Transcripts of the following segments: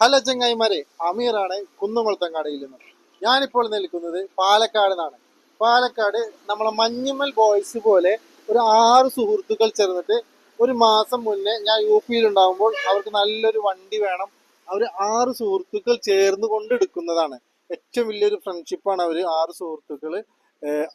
Hello ചങ്ങായിമാരെ അമീറാണ് കുന്നംകുളത്തങ്ങാടിയിൽ നിന്ന്. ഞാനിപ്പോൾ നിൽക്കുന്നത് പാലക്കാട് നിന്നാണ് പാലക്കാട് നമ്മളെ മഞ്ഞുമൽ ബോയ്സ് പോലെ ഒരു ആറ് സുഹൃത്തുക്കൾ ചേർന്നിട്ട് ഒരു മാസം മുന്നേ ഞാൻ യു പിയിൽ ഉണ്ടാകുമ്പോൾ അവർക്ക് നല്ലൊരു വണ്ടി വേണം. അവർ ആറ് സുഹൃത്തുക്കൾ ചേർന്ന് കൊണ്ടെടുക്കുന്നതാണ് ഏറ്റവും വലിയൊരു ഫ്രണ്ട്ഷിപ്പാണ് അവർ ആറ് സുഹൃത്തുക്കൾ.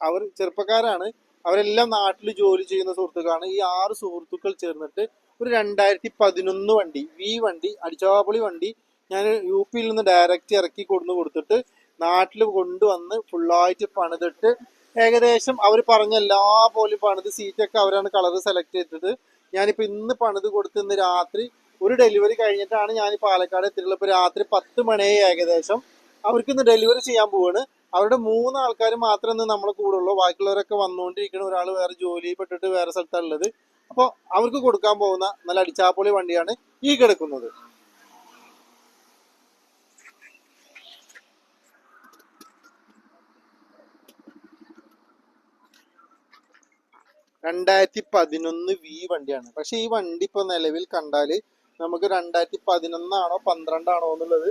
അവർ ചെറുപ്പക്കാരാണ്. അവരെല്ലാം നാട്ടിൽ ജോലി ചെയ്യുന്ന സുഹൃത്തുക്കളാണ്. ഈ ആറ് സുഹൃത്തുക്കൾ ചേർന്നിട്ട് ഒരു രണ്ടായിരത്തി പതിനൊന്ന് വണ്ടി വി വണ്ടി അടിച്ചാപൊളി വണ്ടി ഞാൻ യു പിയിൽ നിന്ന് ഡയറക്റ്റ് ഇറക്കി കൊണ്ടു കൊടുത്തിട്ട് നാട്ടിൽ കൊണ്ടുവന്ന് ഫുള്ളായിട്ട് പണിതിട്ട് ഏകദേശം അവർ പറഞ്ഞ എല്ലാ പോലും പണിത് സീറ്റൊക്കെ അവരാണ് കളർ സെലക്ട് ചെയ്തിട്ട് ഞാനിപ്പോൾ ഇന്ന് പണിത് കൊടുത്ത് ഇന്ന് രാത്രി ഒരു ഡെലിവറി കഴിഞ്ഞിട്ടാണ് ഞാൻ പാലക്കാട് എത്തിയിട്ടുള്ളത്. ഇപ്പോൾ രാത്രി പത്ത് മണിയായി ഏകദേശം അവർക്ക് ഇന്ന് ഡെലിവറി ചെയ്യാൻ പോവാണ്. അവരുടെ മൂന്ന് ആൾക്കാർ മാത്രമേ ഇന്ന് നമ്മളെ കൂടെ ഉള്ളൂ. ബാക്കിയുള്ളവരൊക്കെ വന്നുകൊണ്ടിരിക്കണം ഒരാൾ വേറെ ജോലി പെട്ടിട്ട് വേറെ സ്ഥലത്താണ് ഉള്ളത് അപ്പോൾ അവർക്ക് കൊടുക്കാൻ പോകുന്ന നല്ല അടിച്ചാപ്പൊളി വണ്ടിയാണ് ഈ കിടക്കുന്നത്. രണ്ടായിരത്തി പതിനൊന്ന് വി വണ്ടിയാണ്. പക്ഷെ ഈ വണ്ടി ഇപ്പൊ നിലവിൽ കണ്ടാൽ നമുക്ക് രണ്ടായിരത്തി പതിനൊന്നാണോ പന്ത്രണ്ടാണോ എന്നുള്ളത്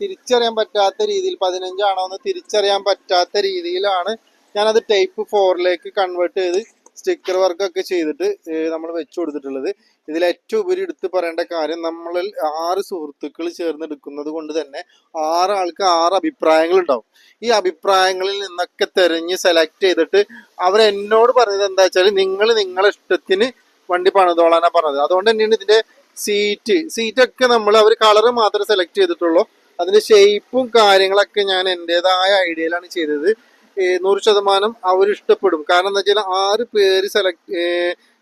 തിരിച്ചറിയാൻ പറ്റാത്ത രീതിയിൽ പതിനഞ്ചാണോ എന്ന് തിരിച്ചറിയാൻ പറ്റാത്ത രീതിയിലാണ് ഞാനത് ടൈപ്പ് ഫോറിലേക്ക് കൺവേർട്ട് ചെയ്ത് സ്റ്റിക്കർ വർക്കൊക്കെ ചെയ്തിട്ട് നമ്മൾ വെച്ചു കൊടുത്തിട്ടുള്ളത്. ഇതിൽ ഏറ്റവും ഉപരി എടുത്ത് പറയേണ്ട കാര്യം നമ്മളിൽ ആറ് സുഹൃത്തുക്കൾ ചേർന്നെടുക്കുന്നത് കൊണ്ട് തന്നെ ആറ് ആൾക്ക് ആറ് അഭിപ്രായങ്ങൾ ഉണ്ടാവും. ഈ അഭിപ്രായങ്ങളിൽ നിന്നൊക്കെ തെരഞ്ഞ് സെലക്ട് ചെയ്തിട്ട് അവർ എന്നോട് പറഞ്ഞത് എന്താ വെച്ചാൽ നിങ്ങൾ നിങ്ങളെ ഇഷ്ടത്തിന് വണ്ടി പണിതോളാനാ പറഞ്ഞത്. അതുകൊണ്ട് തന്നെയാണ് ഇതിന്റെ സീറ്റ് സീറ്റൊക്കെ നമ്മൾ അവർ കളർ മാത്രമേ സെലക്ട് ചെയ്തിട്ടുള്ളൂ. അതിന്റെ ഷേപ്പും കാര്യങ്ങളൊക്കെ ഞാൻ എന്റെതായ ഐഡിയയിലാണ് ചെയ്തത്. നൂറ് ശതമാനം അവർ ഇഷ്ടപ്പെടും. കാരണം എന്താ വെച്ചാൽ ആറ് പേര് സെലക്ട്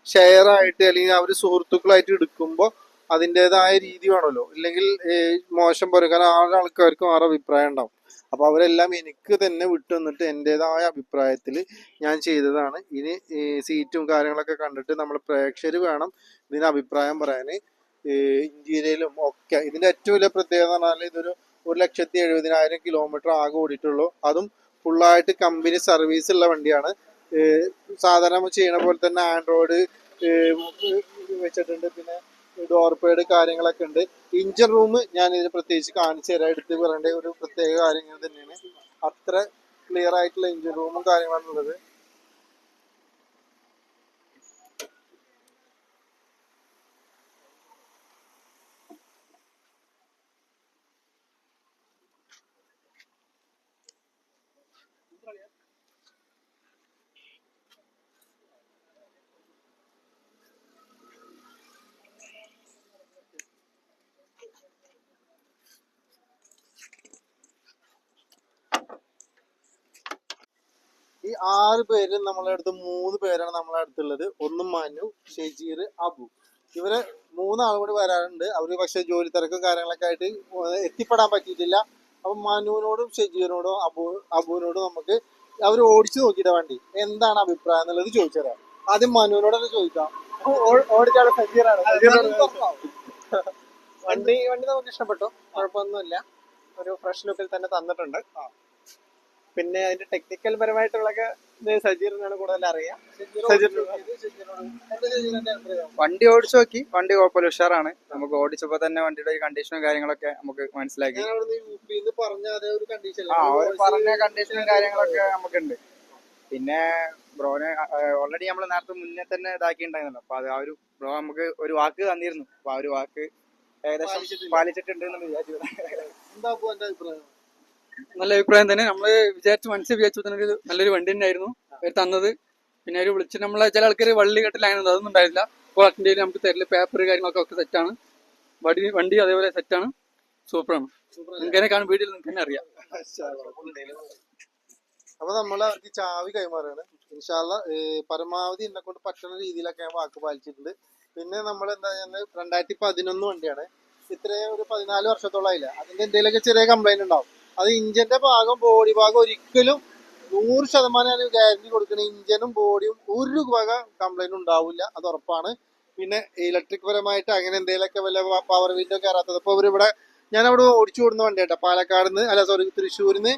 ഷെയർ ആയിട്ട് അല്ലെങ്കിൽ അവർ സുഹൃത്തുക്കളായിട്ട് എടുക്കുമ്പോൾ അതിന്റെതായ രീതി വേണമല്ലോ. ഇല്ലെങ്കിൽ മോശം പോലെ കാരണം ആറ് ആൾക്കാർക്കും ആറ് അഭിപ്രായം ഉണ്ടാവും. അപ്പൊ അവരെല്ലാം എനിക്ക് തന്നെ വിട്ടു നിന്നിട്ട് എന്റെതായ അഭിപ്രായത്തിൽ ഞാൻ ചെയ്തതാണ്. ഇനി സീറ്റും കാര്യങ്ങളൊക്കെ കണ്ടിട്ട് നമ്മൾ പ്രേക്ഷകർ വേണം ഇതിന് അഭിപ്രായം പറയാൻ. ഇന്ത്യയിലും ഒക്കെ. ഇതിന്റെ ഏറ്റവും വലിയ പ്രത്യേകത എന്ന് പറഞ്ഞാൽ ഇതൊരു ഒരു ലക്ഷത്തി എഴുപതിനായിരം കിലോമീറ്റർ ആകെ ഓടിയിട്ടുള്ളൂ. അതും ഫുള്ളായിട്ട് കമ്പനി സർവീസ് ഉള്ള വണ്ടിയാണ്. സാധാരണ ചെയ്യണ പോലെ തന്നെ ആൻഡ്രോയിഡ് വെച്ചിട്ടുണ്ട്. പിന്നെ ഡോർ പേഡ് കാര്യങ്ങളൊക്കെ ഉണ്ട്. ഇഞ്ചിൻ റൂം ഞാൻ ഇതിന് പ്രത്യേകിച്ച് കാണിച്ചു തരാം. എടുത്ത് പറയേണ്ട ഒരു പ്രത്യേക കാര്യങ്ങൾ തന്നെയാണ്. അത്ര ക്ലിയർ ആയിട്ടുള്ള ഇഞ്ചിൻ റൂമും കാര്യങ്ങളാണ് ഈ ആറ് പേര് നമ്മളെ അടുത്ത് മൂന്ന് പേരാണ് നമ്മളെ അടുത്തുള്ളത്. ഒന്ന് മനു ഷെജീർ അബു. ഇവർ മൂന്നാളും കൂടി വരാറുണ്ട്. അവർ പക്ഷെ ജോലി തിരക്കും കാര്യങ്ങളൊക്കെ ആയിട്ട് എത്തിപ്പെടാൻ പറ്റിയിട്ടില്ല. അപ്പൊ മനുവിനോടും ഷെജീറിനോടും അബു അബുവിനോടും നമുക്ക് അവർ ഓടിച്ചു നോക്കിയിട്ട് വണ്ടി. എന്താണ് അഭിപ്രായം എന്നുള്ളത് ചോദിച്ചുതരാം ആദ്യം മനുവിനോട് തന്നെ ചോദിക്കാം. വണ്ടി വണ്ടി നമുക്ക് ഇഷ്ടപ്പെട്ടു. കുഴപ്പമൊന്നുമില്ല. ഒരു ഫ്രഷ് ലുക്കിൽ തന്നെ തന്നിട്ടുണ്ട്. പിന്നെ അതിന്റെ ടെക്നിക്കൽ പരമായിട്ടുള്ളൊക്കെ സജീറിനാണ് കൂടുതൽ അറിയാം. വണ്ടി ഓടിച്ചു നോക്കി. വണ്ടി കുഴപ്പമില്ല ഉഷാറാണ്. നമുക്ക് ഓടിച്ചപ്പോ തന്നെ വണ്ടിയുടെ ഒരു കണ്ടീഷനും കാര്യങ്ങളൊക്കെ നമുക്ക് മനസ്സിലാക്കി. പറഞ്ഞ ആ ഒരു കണ്ടീഷനും കാര്യങ്ങളൊക്കെ നമുക്കുണ്ട്. പിന്നെ ബ്രോനെ ഓൾറെഡി നമ്മൾ നേരത്തെ മുന്നേ തന്നെ ഇതാക്കിയിട്ടുണ്ടായിരുന്നല്ലോ. അപ്പൊ അത് ആ ഒരു ബ്രോ നമുക്ക് ഒരു വാക്ക് തന്നിരുന്നു. അപ്പൊ ആ ഒരു വാക്ക് ഏകദേശം പാലിച്ചിട്ടുണ്ട് എന്ന് വിചാരിച്ചു. എന്താ അഭിപ്രായം? നല്ല അഭിപ്രായം തന്നെ. നമ്മൾ വിചാരിച്ച് മനസ്സിൽ വിചാരിച്ചു തന്നെ ഒരു നല്ലൊരു വണ്ടി തന്നെയായിരുന്നു അവർ തന്നത്. പിന്നെ അവർ വിളിച്ചിട്ട് നമ്മളെ ചില ആൾക്കാർ വള്ളി കെട്ടലായിരുന്നു അതൊന്നും ഉണ്ടായില്ല അപ്പോൾ അതിന്റെ നമുക്ക് തരില്ല പേപ്പർ കാര്യങ്ങളൊക്കെ ഒക്കെ സെറ്റാണ് വണ്ടി വണ്ടി അതേപോലെ സെറ്റാണ് സൂപ്പറാണ് നിങ്ങനെ കാണും വീട്ടിൽ നിങ്ങൾക്ക് തന്നെ അറിയാം. അപ്പൊ നമ്മൾ അവർക്ക് ചാവി കൈമാറാണ്. ഇൻഷാല്ല പരമാവധി എന്നെ കൊണ്ട് പറ്റുന്ന രീതിയിലൊക്കെ ഞാൻ വാക്ക് പാലിച്ചിട്ടുണ്ട്. പിന്നെ നമ്മൾ എന്താ ഞാൻ രണ്ടായിരത്തി പതിനൊന്ന് വണ്ടിയാണ്. ഇത്രയും ഒരു പതിനാല് വർഷത്തോളായില്ല? അതിന്റെ എന്തെങ്കിലുമൊക്കെ ചെറിയ കംപ്ലൈന്റ് ഉണ്ടാവും. അത് ഇഞ്ചിന്റെ ഭാഗം ബോഡി ഭാഗം ഒരിക്കലും നൂറ് ശതമാനം ഗ്യാരണ്ടി കൊടുക്കുന്ന ഇഞ്ചനും ബോഡിയും ഒരു വക കംപ്ലൈന്റ് ഉണ്ടാവില്ല. അത് ഉറപ്പാണ്. പിന്നെ ഇലക്ട്രിക് പരമായിട്ട് അങ്ങനെ എന്തെങ്കിലുമൊക്കെ വല്ല പവർ വിൻഡോ കയറാത്തത്. ഇപ്പൊ ഇവരിവിടെ ഞാൻ അവിടെ ഓടിച്ചു വിടുന്ന വണ്ടി കേട്ടോ പാലക്കാട് നിന്ന് അല്ല സോറി തൃശ്ശൂരിന്ന്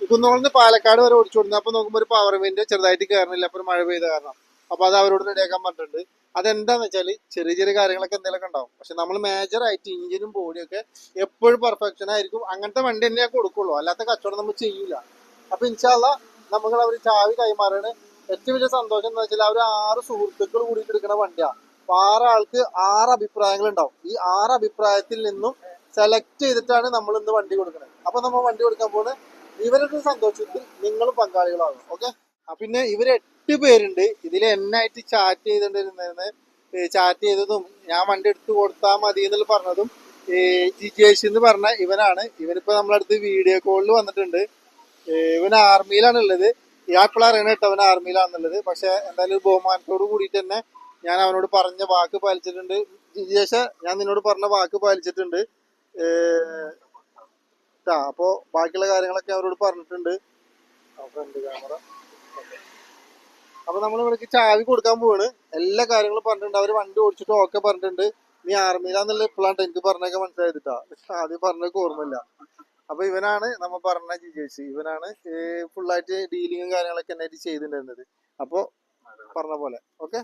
കുന്നോളിന്ന് പാലക്കാട് വരെ ഓടിച്ചു കൊടുക്കുന്നത് അപ്പൊ നോക്കുമ്പോൾ ഒരു പവർ വിൻഡോ ചെറുതായിട്ട് കയറണില്ല. അപ്പൊ മഴ പെയ്ത കാരണം. അപ്പൊ അത് അവരോട് റെഡിയാക്കാൻ പറഞ്ഞിട്ടുണ്ട്. അതെന്താന്ന് വെച്ചാൽ ചെറിയ ചെറിയ കാര്യങ്ങളൊക്കെ എന്തെങ്കിലുമൊക്കെ ഉണ്ടാവും. പക്ഷെ നമ്മൾ മേജർ ആയിട്ട് ഇഞ്ചിനും ബോഡിയും ഒക്കെ എപ്പോഴും പെർഫെക്ഷൻ ആയിരിക്കും. അങ്ങനത്തെ വണ്ടി തന്നെ കൊടുക്കുള്ളൂ. അല്ലാത്ത കച്ചവടം നമ്മൾ ചെയ്യൂല. അപ്പൊ ഇൻഷാല്ല നമ്മൾ അവർ ചാവി കൈമാറാണ്. ഏറ്റവും വലിയ സന്തോഷം എന്ന് വെച്ചാൽ അവർ ആറ് സുഹൃത്തുക്കൾ കൂടിയിട്ട് എടുക്കുന്ന വണ്ടിയാ. അപ്പൊ ആറാൾക്ക് ആറ് അഭിപ്രായങ്ങൾ ഉണ്ടാവും. ഈ ആറ് അഭിപ്രായത്തിൽ നിന്നും സെലക്ട് ചെയ്തിട്ടാണ് നമ്മൾ ഇന്ന് വണ്ടി കൊടുക്കുന്നത്. അപ്പൊ നമ്മൾ വണ്ടി കൊടുക്കാൻ പോകുന്നത് ഇവരുടെ സന്തോഷത്തിൽ നിങ്ങളും പങ്കാളികളാകും. ഓക്കെ പിന്നെ ഇവർ എട്ട് പേരുണ്ട്. ഇതിൽ എന്നായിട്ട് ചാറ്റ് ചെയ്തോണ്ടിരുന്ന ചാറ്റ് ചെയ്തതും ഞാൻ വണ്ടി എടുത്തു കൊടുത്താൽ മതി എന്നുള്ള പറഞ്ഞതും ജിജേഷ് എന്ന് പറഞ്ഞ ഇവനാണ്. ഇവനിപ്പോ നമ്മളടുത്ത് വീഡിയോ കോളിൽ വന്നിട്ടുണ്ട്. ഇവൻ ആർമിയിലാണ് ഉള്ളത്. ഞാൻ ഇപ്പോൾ അറിയണ കേട്ടോ അവൻ ആർമിയിലാണെന്നുള്ളത് പക്ഷെ എന്തായാലും ബഹുമാനത്തോട് കൂടിയിട്ട് തന്നെ ഞാൻ അവനോട് പറഞ്ഞ വാക്ക് പാലിച്ചിട്ടുണ്ട്. ജിജേഷ ഞാൻ നിന്നോട് പറഞ്ഞ വാക്ക് പാലിച്ചിട്ടുണ്ട്. അപ്പോ ബാക്കിയുള്ള കാര്യങ്ങളൊക്കെ അവരോട് പറഞ്ഞിട്ടുണ്ട്. ഫ്രണ്ട് ക്യാമറ അപ്പൊ നമ്മൾ ഇവിടേക്ക് ചാവി കൊടുക്കാൻ പോവാണ്. എല്ലാ കാര്യങ്ങളും പറഞ്ഞിട്ടുണ്ട്. അവർ വണ്ടി ഓടിച്ചിട്ട് ഓക്കെ പറഞ്ഞിട്ടുണ്ട്. നീ ആർമിയിലാന്നുള്ള ഇപ്പോഴാണ് എനിക്ക് പറഞ്ഞൊക്കെ മനസ്സിലായിട്ടാ ആദ്യം പറഞ്ഞൊക്കെ ഓർമ്മയില്ല. അപ്പൊ ഇവനാണ് നമ്മ പറഞ്ഞ ജിജേഷ് ഇവനാണ് ഫുള്ളായിട്ട് ഡീലിങ്ങും കാര്യങ്ങളൊക്കെ എന്നായിട്ട് ചെയ്തിട്ടുണ്ടായിരുന്നത്. അപ്പൊ പറഞ്ഞ പോലെ. ഓക്കെ?